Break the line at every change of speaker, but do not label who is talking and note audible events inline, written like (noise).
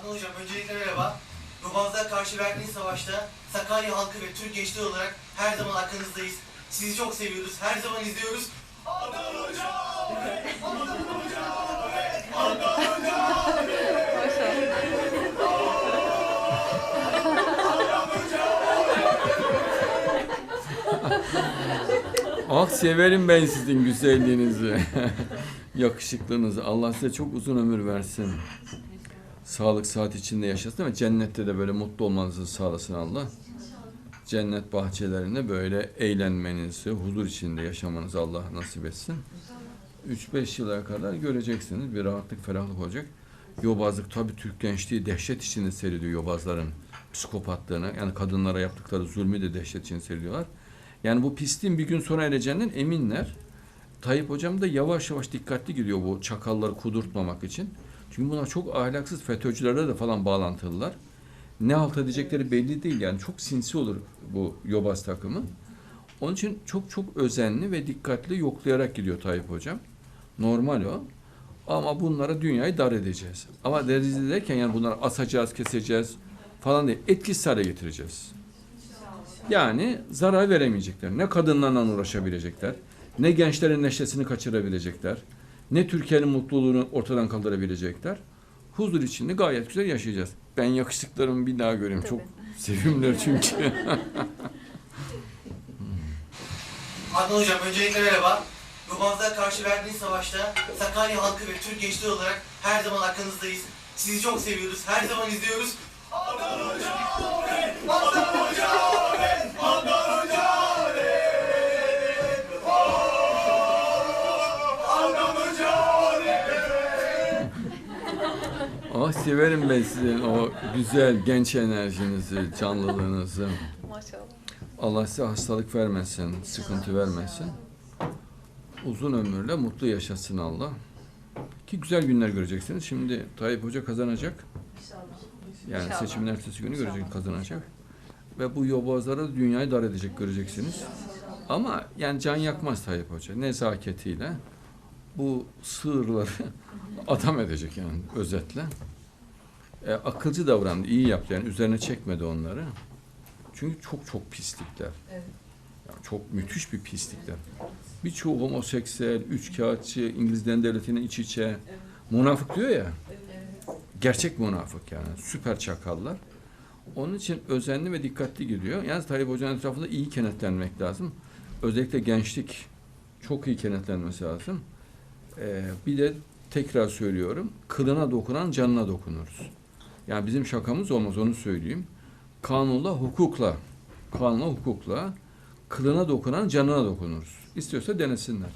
Adnan Hocam öncelikle merhaba. Yobazlığa karşı verdiğiniz savaşta Sakarya halkı ve Türk gençliği olarak her zaman arkanızdayız. Sizi çok seviyoruz, her zaman izliyoruz. Adnan Hocam! (laughs)
Ah severim ben sizin güzelliğinizi. (laughs) Yakışıklığınızı. Allah size çok uzun ömür versin. Sağlık saat içinde yaşasın ama cennette de böyle mutlu olmanızı sağlasın Allah. Cennet bahçelerinde böyle eğlenmenizi, huzur içinde yaşamanızı Allah nasip etsin. 3-5 yıla kadar göreceksiniz. Bir rahatlık, ferahlık olacak. Yobazlık tabii Türk gençliği dehşet içinde seyrediyor yobazların psikopatlığını. Yani kadınlara yaptıkları zulmü de dehşet içinde seyrediyorlar. Yani bu pisliğin bir gün sona ereceğinden eminler. Tayyip hocam da yavaş yavaş dikkatli gidiyor bu çakalları kudurtmamak için. Çünkü bunlar çok ahlaksız FETÖ'cülerle de falan bağlantılılar. Ne halt edecekleri belli değil yani çok sinsi olur bu yobaz takımı. Onun için çok çok özenli ve dikkatli yoklayarak gidiyor Tayyip hocam. Normal o. Ama bunlara dünyayı dar edeceğiz. Ama deriz derken yani bunları asacağız, keseceğiz falan değil. Etkisiz hale getireceğiz. Yani zarar veremeyecekler. Ne kadınlarla uğraşabilecekler, ne gençlerin neşesini kaçırabilecekler, ne Türkiye'nin mutluluğunu ortadan kaldırabilecekler. Huzur içinde gayet güzel yaşayacağız. Ben yakışıklarımı bir daha göreyim. Çok sevimliler çünkü. (laughs)
Adnan Hocam öncelikle merhaba. Yobazlığa karşı verdiğiniz savaşta Sakarya halkı ve Türk gençliği olarak her zaman arkanızdayız. Sizi çok seviyoruz, her zaman izliyoruz. Adnan
ah severim ben sizin o güzel genç enerjinizi, canlılığınızı.
Maşallah.
Allah size hastalık vermesin, sıkıntı vermesin. Uzun ömürle mutlu yaşasın Allah. Ki güzel günler göreceksiniz. Şimdi Tayyip Hoca kazanacak. Yani
İnşallah.
seçimin ertesi günü görecek kazanacak. Ve bu yobazlara dünyayı dar edecek göreceksiniz. Ama yani can yakmaz Tayyip Hoca. Nezaketiyle bu sığırları (laughs) adam edecek yani özetle. E, akılcı davrandı, iyi yaptı yani üzerine çekmedi onları. Çünkü çok çok pislikler.
Evet.
Ya çok müthiş bir pislikler. Birçoğu homoseksüel, üçkağıtçı, İngilizlerin devletine iç içe. Münafık diyor ya. Gerçek münafık yani. Süper çakallar. Onun için özenli ve dikkatli gidiyor. Yalnız Tayyip Hoca'nın etrafında iyi kenetlenmek lazım. Özellikle gençlik çok iyi kenetlenmesi lazım. Ee, bir de tekrar söylüyorum. Kılına dokunan canına dokunuruz. Yani bizim şakamız olmaz onu söyleyeyim. Kanunla, hukukla, kanunla, hukukla kılına dokunan canına dokunuruz. İstiyorsa denesinler.